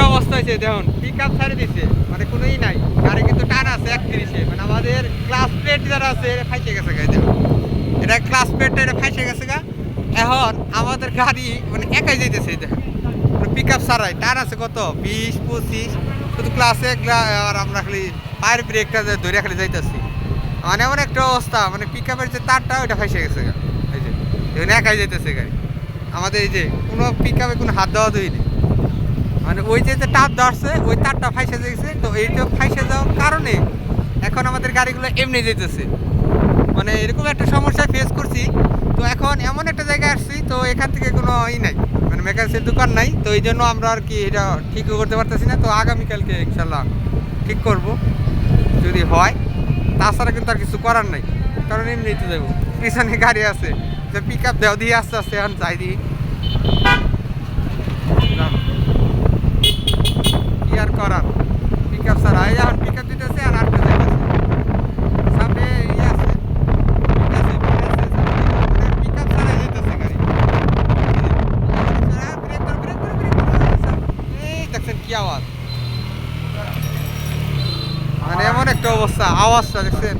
একটা অবস্থা হয়েছে, দেখুন পিক আপ ছাড়ে দিচ্ছে মানে কোনো ই নাই। গাড়ি কিন্তু টান আছে একত্রিশে মানে আমাদের ক্লাস প্লেট যারা আছে এটা ফাইসে গেছে গাড়ি দেখুন। এটা ক্লাস প্লেটটা এটা ফাইসে গেছে গা। এখন আমাদের গাড়ি মানে একাই যাইতেছে দেখুন। পিক আপ ছাড়াই, টান আছে কত? বিশ, পঁচিশ, শুধু ক্লাসে আর আমরা খালি পায়ের ব্রেকটা ধরে খালি যাইতেছি। মানে এমন একটা অবস্থা মানে পিক আপের যে তারটা, ওইটা ফাইসে গেছে গা। এই যে এখানে একাই যাইতেছে গাড়ি। আমাদের এই যে, কোনো পিক আপে কোনো হাত দেওয়া দইনি মানে ওই যে তার ধরছে, ওই তারটা ফাইসে যাইছে, তো এইটা ফাইসে যাওয়ার কারণে এখন আমাদের গাড়িগুলো এমনি যেতেছে মানে এরকম একটা সমস্যা ফেস করছি। তো এখন এমন একটা জায়গায় আসছি, তো এখান থেকে কোনো ই নাই মানে মেকানিক্সের দোকান নাই, তো এই জন্য আমরা আর কি এটা ঠিক করতে পারতেছি না। তো আগামীকালকে ইনশাল্লাহ ঠিক করব, যদি হয়। তাছাড়া কিন্তু আর কিছু করার নাই, কারণ এমনিতে যাব। পিছনে গাড়ি আছে, তো পিক আপ দেওয়া দিয়ে আস্তে আস্তে এখন যাই দিই যাও। কি আর করার পিক আপ ছাড়া এই এখন পিক আপ দিতেছে আর আটটা যাইতেছে সামনে ইয়ে আছে পিক আছে পিক আছে মানে পিক আপ ছাড়া যাইতেছে গাড়ি ব্রেক করো ব্রেক করো ব্রেক করো এই দেখছেন কি আওয়াজ? মানে এমন একটা অবস্থা আওয়াজটা দেখছেন?